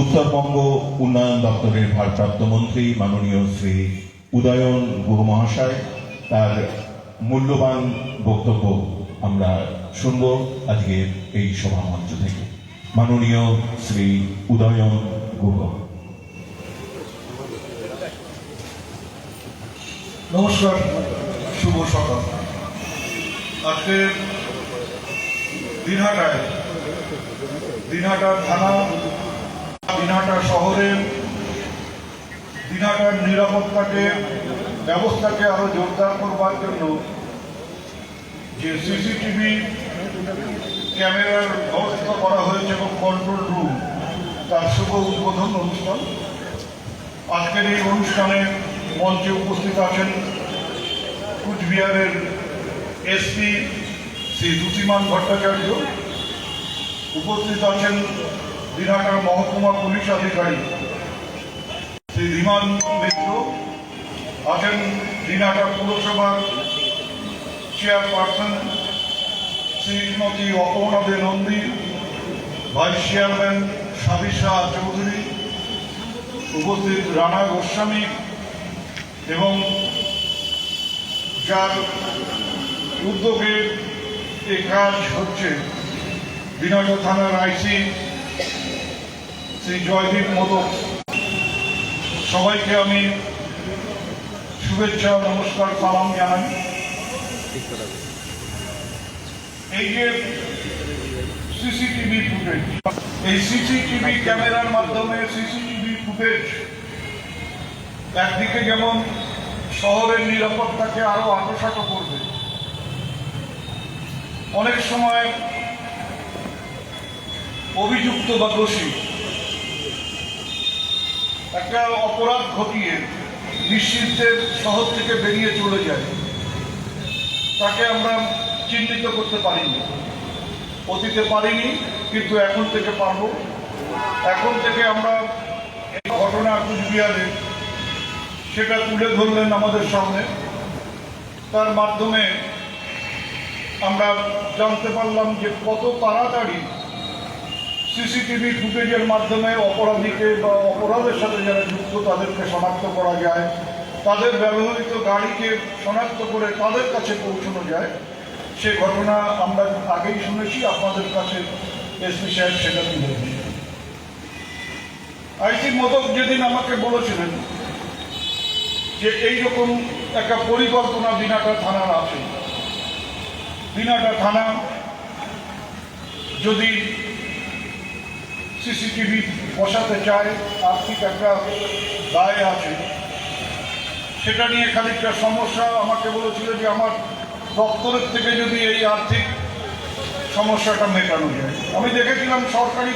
উত্তরবঙ্গ উন্নয়ন দপ্তরের ভারপ্রাপ্ত মন্ত্রী মাননীয় শ্রী উদয়ন গুহ মহাশয়, তার মূল্যবান বক্তব্য আমরা শুনব আজকের এই সভামঞ্চ থেকে। মাননীয় শ্রী উদয়ন গুহ। নমস্কার, শুভ সকাল। আজকে দিনহাটায় দিনহাটা থানা দিনহাটা শহরের দিনহাটার নিরাপত্তাকে, ব্যবস্থাকে আরও জোরদার করবার জন্য যে সিসিটিভি ক্যামেরার ব্যবস্থা করা হয়েছে এবং কন্ট্রোল রুম তার শুভ উদ্বোধন অনুষ্ঠান। আজকের এই অনুষ্ঠানে মঞ্চে উপস্থিত আছেন কুচবিহারের এসপি শ্রী দ্যুতিমান ভট্টাচার্য। উপস্থিত আছেন দিনহাটার মহকুমা পুলিশ আধিকারিক শ্রী ধীমান মিত্র আছেন দিনহাটা পুরসভার chairperson Shrimati Aparna Dey Nandi, vice chairman Sabisha Chowdhury, উপস্থিত রানা গোস্বামী এবং যার উদ্যোগে এই কাজ হচ্ছে। দিনাজপুর থানার আইসি শ্রী জয়দীপ মোদক সবাইকে আমি শুভেচ্ছা নমস্কার, সালাম জানাই। এই যে সিসিটিভি ফুটেজ, এই সিসিটিভি ক্যামেরার মাধ্যমে সিসিটিভি ফুটেজ, একদিকে যেমন শহরের নিরাপত্তাকে আরও আটোসাটো করবে, অনেক সময় অভিযুক্ত বা দোষী একটা অপরাধ ঘটিয়ে নিশ্চিন্তের শহর থেকে বেরিয়ে চলে যায়। তাকে আমরা চিহ্নিত করতে পারিনি। অতীতে পারিনি, কিন্তু এখন থেকে পারব। এখন থেকে আমরা এই ঘটনা কুচবিহারে সেটা তুলে ধরলেন আমাদের সামনে। তার মাধ্যমে আমরা জানতে পারলাম যে কত তাড়াতাড়ি সিসিটিভি ফুটেজের মাধ্যমে অপরাধীকে বা অপরাধের সাথে যারা যুক্ত তাদেরকে শনাক্ত করা যায়, তাদের ব্যবহৃত গাড়িকে শনাক্ত করে তাদের কাছে পৌঁছানো যায়। সে ঘটনা আমরা আগেই শুনেছি, আপনাদের কাছে এসপি সাহেব সেটা তুলে আইসি মদক যেদিন আমাকে বলেছিলেন যে এইরকম একটা পরিকল্পনা বিনাটা থানার আছে। বিনাটা থানা যদি সিসিটিভি বসাতে চায়, আর্থিক একটা দায় আছে। সেটা নিয়ে খানিকটা সমস্যা আমাকে বলেছিল যে আমার দপ্তরের থেকে যদি এই আর্থিক সমস্যাটা মেটানো যায়। আমি দেখেছিলাম সরকারি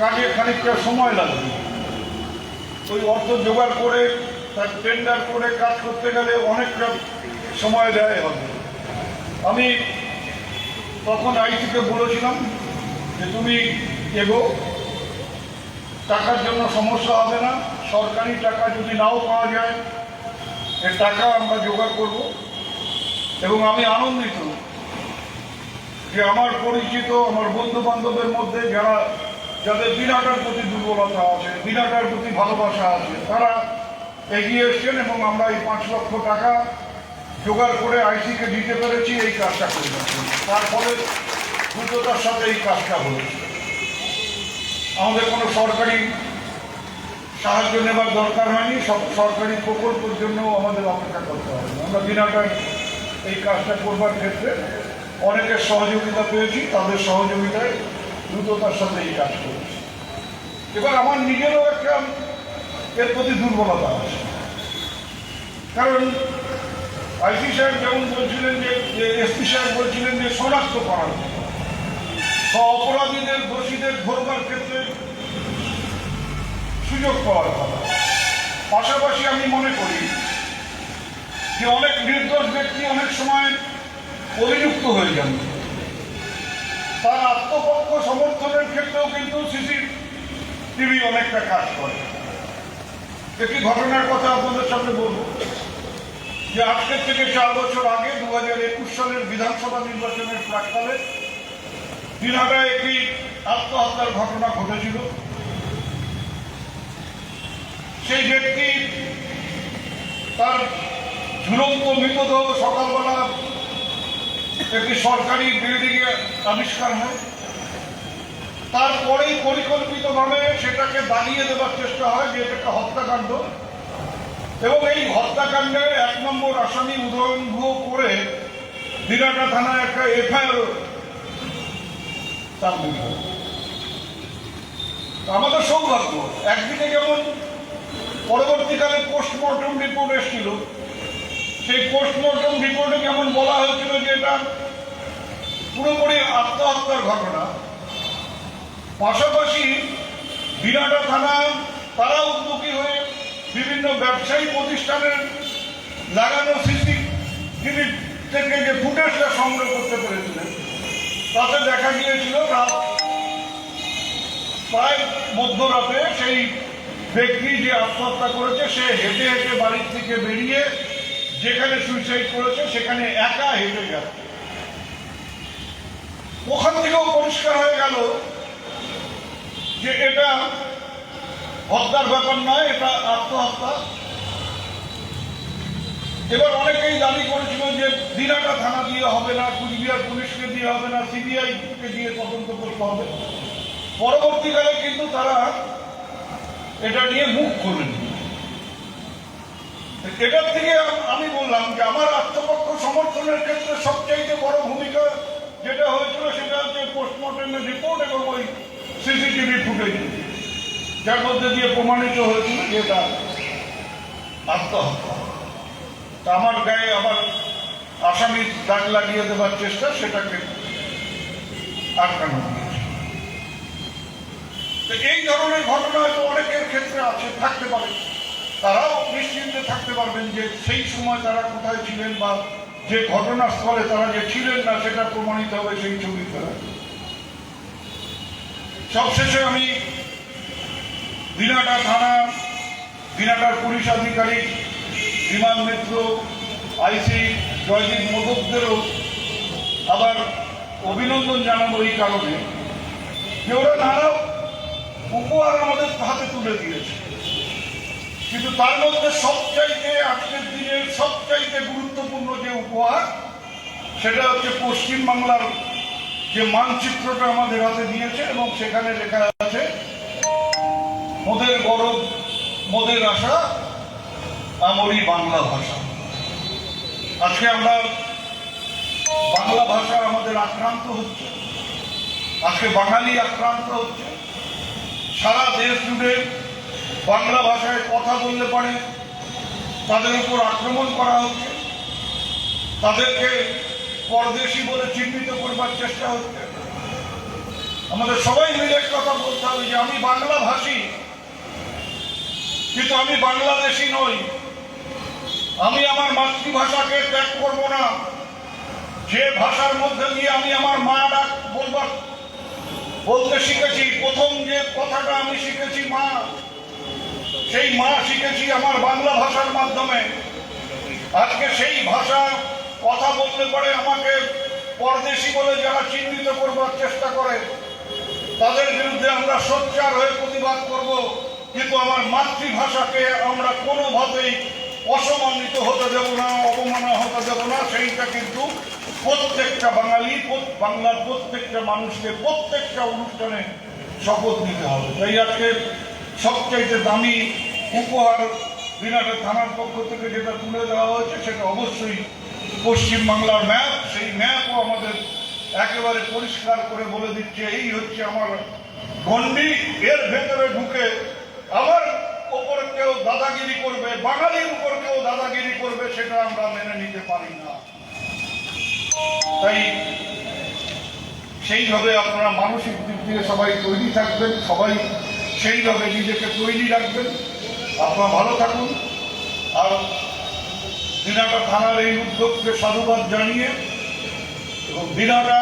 কাজে খানিকটা সময় লাগবে। ওই অর্থ জোগাড় করে, তার টেন্ডার করে কাজ করতে গেলে অনেকটা সময় দেয় হবে। আমি তখন আইসিকে বলেছিলাম যে তুমি এগো। টাকার জন্য সমস্যা হবে না। সরকারি টাকা যদি নাও পাওয়া যায় এ টাকা আমরা জোগাড় করব। এবং আমি আনন্দিত যে আমার পরিচিত, আমার বন্ধু বান্ধবের মধ্যে যারা, যাদের বিরাটার প্রতি দুর্বলতা আছে বিরাটার প্রতি ভালোবাসা আছে, তারা এগিয়ে এসছেন এবং আমরা এই পাঁচ লক্ষ টাকা জোগাড় করে আইসিকে দিতে পেরেছি, এই কাজটা করে তার ফলে দ্রুততার সাথে এই কাজটা হয়েছে আমাদের কোনো সরকারি সাহায্য নেবার দরকার হয়নি, সব সরকারি প্রকল্পের জন্য আমাদের অপেক্ষা করতে হবে। আমরা বিনাটার এই কাজটা করবার ক্ষেত্রে অনেকের সহযোগিতা পেয়েছি, তাদের সহযোগিতায় দ্রুততার সাথে এই কাজ করেছি। এবার আমার নিজেরও একটা এর প্রতি দুর্বলতা আছে। কারণ আইসি সাহেব যেমন বলছিলেন যে এসপি সাহেব বলছিলেন যে, শনাক্ত করার জন্য। অপরাধীদের, দোষীদের ধরবার ক্ষেত্রে সুযোগ পাওয়ার কথা। পাশাপাশি আমি মনে করি যে অনেক নির্দোষ ব্যক্তি অনেক সময় অভিযুক্ত হয়ে যান। তার আত্মপক্ষ সমর্থনের ক্ষেত্রেও কিন্তু সিসি টিভি অনেকটা কাজ করে। একটি ঘটনার কথা আপনাদের সামনে বলব যে আজকের থেকে চার বছর আগে দু সালের বিধানসভা নির্বাচনের প্রাককালে দিনহাটায় একটি আত্মহত্যার ঘটনা ঘটেছিল? সেই ব্যক্তি তার ঝুলন্ত মৃতদেহ সকালবেলা একটি সরকারি বিল্ডিংয়ে আবিষ্কার হয়। তারপরেই পরিকল্পিতভাবে সেটাকে দাঁড়িয়ে দেওয়ার চেষ্টা হয়, যে একটা হত্যাকাণ্ড। এবং এই হত্যাকাণ্ডের এক নম্বর আসামি উদয়ন করে দিনাটা থানায় একটা এফআইআর তার। তো আমাদের সৌভাগ্য, একদিকে যেমন পরবর্তীকালে পোস্টমর্টম রিপোর্ট এসেছিল, সেই পোস্টমর্টম রিপোর্টে যেমন বলা হয়েছিল যে এটা পুরোপুরি আত্মহত্যার ঘটনা, পাশাপাশি বিরাটা থানা তারা উদ্যোগী হয়ে বিভিন্ন ব্যবসায়ী প্রতিষ্ঠানের লাগানো সিসি টিভি থেকে যে ফুটেজটা সংগ্রহ করতে পেরেছিলেন তাতে দেখা গিয়েছিল প্রায় মধ্যরাতে সেই ব্যক্তি যে আত্মহত্যা করেছে, সে হেঁটে হেঁটে বাড়ির থেকে বেরিয়ে যেখানে সুইসাইড করেছে, সেখানে একা হেঁটে যাচ্ছে ওখান থেকেও পরিষ্কার হয়ে গেল যে এটা হত্যার ব্যাপার নয়, এটা আত্মহত্যা। এবার অনেকেই দাবি করেছিল যে দিনাটা থানা দিয়ে হবে না, কুচবিহার পুলিশকে দিয়ে হবে না সিবিআই কে দিয়ে তদন্ত করতে হবে। পরবর্তীকালে কিন্তু তারা এটা নিয়ে মুখ খোলেন। এটার থেকে আমি বললাম যে আমার আত্মপক্ষ সমর্থনের ক্ষেত্রে সবচাইতে বড় ভূমিকা যেটা হয়েছিল সেটা হচ্ছে পোস্টমর্টমের রিপোর্ট এবং ওই সিসিটিভি ফুটেজ যার মধ্যে দিয়ে প্রমাণিত হয়েছিল যে এটা আত্মহত্যা। আমার গায়ে আবার আসামি দাগ লাগিয়ে দেওয়ার চেষ্টা, সেটাকে আটকানো তো এই ধরনের ঘটনা হয়তো অনেকের ক্ষেত্রে আছে, থাকতে পারে। তারাও নিশ্চিন্তে থাকতে পারবেন যে সেই সময় তারা কোথায় ছিলেন বা যে ঘটনাস্থলে তারা যে ছিলেন না, সেটা প্রমাণিত হবে সেই ছবি দ্বারা। সবশেষে আমি দিনাটা থানা, দিনাটার পুলিশ আধিকারিক বিমান মিত্র আইসি জয়দীপ মোদকদেরও আবার অভিনন্দন জানাব এই কারণে যে ওরা নানা উপহার আমাদের হাতে তুলে দিয়েছে। কিন্তু তার মধ্যে সবচাইতে আজকের দিনের সবচাইতে গুরুত্বপূর্ণ যে উপহার, সেটা হচ্ছে পশ্চিম বাংলার যে মানচিত্রটা আমাদের হাতে দিয়েছে এবং সেখানে লেখা আছে, মোদের গরব, মোদের আশা আমরি বাংলা ভাষা। আজকে আমরা বাংলা ভাষা আমাদের আক্রান্ত হচ্ছে। আজকে বাঙালি আক্রান্ত হচ্ছে। সারা দেশ জুড়ে বাংলা ভাষায় কথা বললে পারে। তাদের উপর আক্রমণ করা হচ্ছে। তাদেরকে পরদেশি বলে চিহ্নিত করবার চেষ্টা হচ্ছে। আমাদের সবাই মিলে কথা বলতে হবে যে আমি বাংলা ভাষী কিন্তু আমি বাংলাদেশি নই। আমি আমার মাতৃভাষাকে ত্যাগ করব না। যে ভাষার মধ্যে দিয়ে আমি আমার মা ডাক বলবার বলতে শিখেছি, প্রথম যে কথাটা আমি শিখেছি মা, সেই মা শিখেছি আমার বাংলা ভাষার মাধ্যমে। আজকে সেই ভাষা কথা বলতে পারে আমাকে পরদেশি বলে যারা চিহ্নিত করবার চেষ্টা করে, তাদের বিরুদ্ধে আমরা সোচ্চার হয়ে প্রতিবাদ করব। কিন্তু আমার মাতৃভাষাকে আমরা কোনোভাবেই অসম্মানিত হতে দেব না, অবমাননা হতে দেব না, সেইটা কিন্তু প্রত্যেকটা বাঙালি বাংলার প্রত্যেকটা মানুষকে প্রত্যেকটা অনুষ্ঠানে শপথ নিতে হবে। তাই আজকে সবচাইতে দামি উপহার বিরাটের থানার পক্ষ থেকে যেটা তুলে দেওয়া হয়েছে, সেটা অবশ্যই পশ্চিম বাংলার ম্যাপ। সেই ম্যাপও আমাদের একেবারে পরিষ্কার করে বলে দিচ্ছে, এই হচ্ছে আমার গন্ডি এর ভেতরে ঢুকে আমার ওপর কেউ দাদাগিরি করবে, বাঙালির উপর কেউ দাদাগিরি করবে, সেটা আমরা মেনে নিতে পারি না। তাই সেইভাবে আপনারা মানসিক দিক দিয়ে সবাই তৈরি থাকবেন, সবাই সেইভাবে নিজেকে তৈরি রাখবেন। আপনারা ভালো থাকুন। আর দিনাটা থানার এই উদ্যোগকে সাধুবাদ জানিয়ে এবং দিনাটা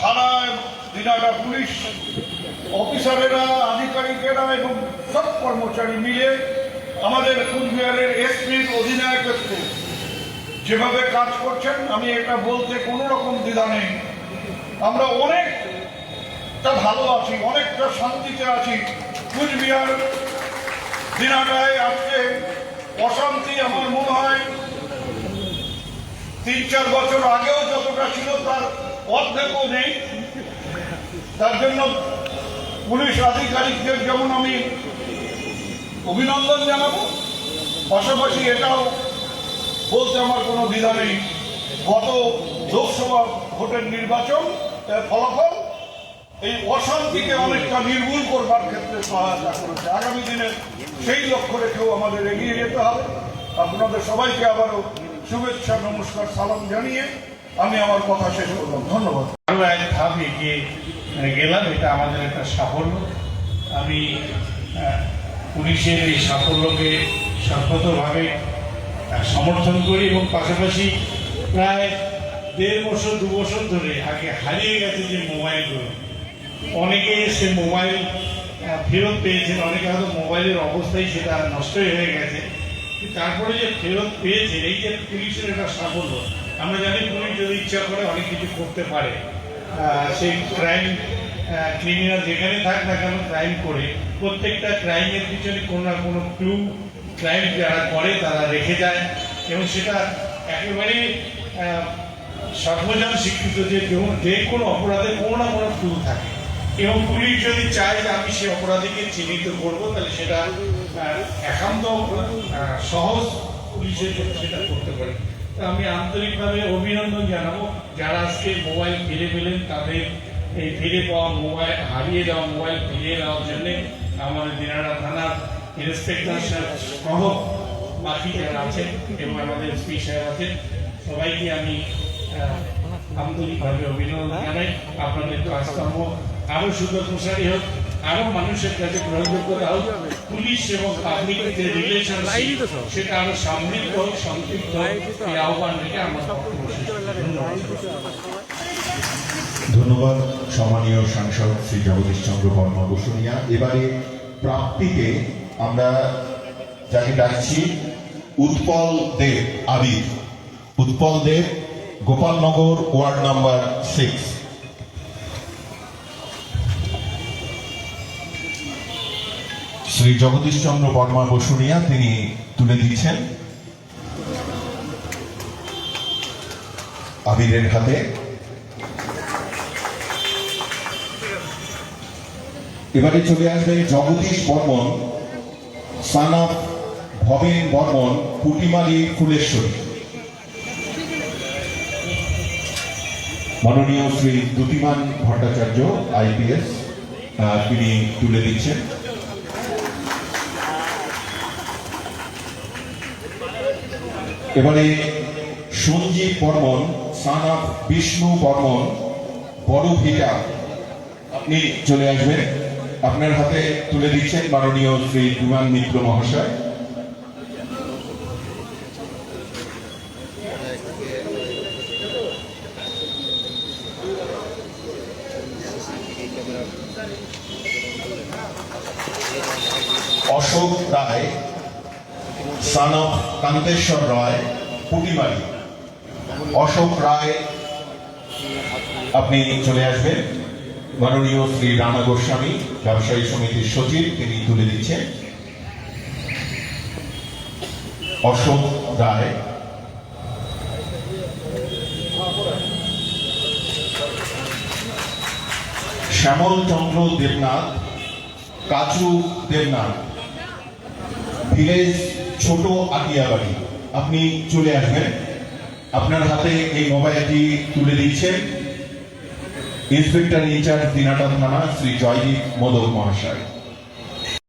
থানা দিনাটা পুলিশ অফিসারেরা, আধিকারিকেরা এবং সব কর্মচারী মিলে আমাদের কুচবিহারের এসপির অধিনায়কত্বে যেভাবে কাজ করছেন, আমি এটা বলতে কোনো রকম দ্বিধা নেই। আমরা অনেকটা ভালো আছি, অনেকটা শান্তিতে আছি। কুচবিহার দিনাটায় আজকে অশান্তি আমার মনে হয় তিন চার বছর আগেও যতটা ছিল, তার অর্ধেকও নেই। তার জন্য পুলিশ আধিকারিকদের যেমন আমি অভিনন্দন জানাব, পাশাপাশি এটাও বলতে আমার কোনো দ্বিধা নেই। গত লোকসভা ভোটের নির্বাচন ফলাফল এই অশান্তিকে অনেকটা নির্মূল করবার ক্ষেত্রে সহায়তা করেছে। আগামী দিনে সেই লক্ষ্য রেখেও আমাদের এগিয়ে যেতে হবে। আপনাদের সবাইকে আবারও শুভেচ্ছা, নমস্কার, সালাম জানিয়ে আমি আমার কথা শেষ করলাম। ধন্যবাদ। আরও এক ধাপ এগিয়ে গেলাম, এটা আমাদের একটা সাফল্য। আমি পুলিশের এই সাফল্যকে সর্বতভাবে সমর্থন করি এবং পাশাপাশি প্রায় দেড় বছর, দু বছর ধরে আগে হারিয়ে গেছে যে মোবাইলগুলো। অনেকে সে মোবাইল ফেরত পেয়েছেন, অনেকে হয়তো মোবাইলের অবস্থায় সেটা নষ্টই হয়ে গেছে। তারপরে যে ফেরত পেয়েছেন, এই যে পুলিশের একটা সাফল্য, আমরা জানি পুলিশ যদি ইচ্ছা করে অনেক কিছু করতে পারে। সেই ক্রাইম ক্রিমিনাল যেখানে থাক না কেন ক্রাইম করে, প্রত্যেকটা ক্রাইমের পিছনে কোনো না কোনো ক্লু ক্রাইম যারা করে, তারা রেখে যায়। এবং সেটা একেবারে সর্বজন স্বীকৃত যে যে কোনো অপরাধে কোনো না কোনো ক্লু থাকে। এবং পুলিশ যদি চায় যে আমি সেই অপরাধীকে চিহ্নিত করব, তাহলে সেটা একান্ত সহজ পুলিশের জন্য সেটা করতে পারে। আমি আন্তরিকভাবে অভিনন্দন জানাব। যারা আজকে মোবাইল ফিরে পেলেন, তাদের এই ফিরে পাওয়া মোবাইল, হারিয়ে যাওয়া মোবাইল ফিরিয়ে দেওয়ার জন্য আমাদের দিনারা থানার ইন্সপেক্টর সহ বাকি যারা আছেন, এবং আমাদের এসপি সাহেব আছেন, সবাইকে আমি আন্তরিকভাবে অভিনন্দন জানাই। আপনাদের কাজকর্ম আরও সুন্দর প্রসারী হোক। আরও মানুষের কাছে গ্রহণযোগ্যতা হোক পুলিশ এবং পাবলিকের যে রিলেশনশিপ সেটা আরও সমৃদ্ধ হোক সংক্ষিপ্ত হোক এই আহ্বান রেখে আমার। ধন্যবাদ ধন্যবাদ সম্মানীয় সাংসদ শ্রী জগদীশ চন্দ্র বর্মা বসুনিয়া এবারে প্রাপ্তিকে আমরা যাকে ডাকছি Utpal Dev Abir. Utpal Dev Gopalnagar ward number six. Shri Jagadish Chandra Barma Basunia তিনি তুলে দিচ্ছেন। আবিরের হাতে। এবারে চলে আসবে জগদীশ বর্মন সান অফ ভবেন বর্মন, পুটিমারি ফুলেশ্বরী। মাননীয় শ্রী দ্যুতিমান ভট্টাচার্য, আইপিএস তিনি তুলে দিচ্ছেন। এবারে সঞ্জীব বর্মন সান অফ বিষ্ণু বর্মন বড় ভিটা আপনি চলে আসবেন। আপনার হাতে তুলে দিচ্ছেন মাননীয় শ্রী বিমান মিত্র মহাশয়। অশোক রায় সান কান্তেশ্বর রায়, পুটিমারি। অশোক রায়, আপনি চলে আসবেন। মাননীয় শ্রী রানা গোস্বামী, ব্যবসায়ী সমিতির সচিব, তিনি তুলে দিচ্ছেন। অশোক রায়। শ্যামল চন্দ্র দেবনাথ কাচু দেবনাথ। ভিলেজ ছোট আটিয়াবাড়ি আপনি চলে আসবেন। আপনার হাতে এই মোবাইলটি তুলে দিয়েছেন ইন্সপেক্টর ইনচার্জ দিনাটা থানা শ্রী জয়দীপ মোদক মহাশয়।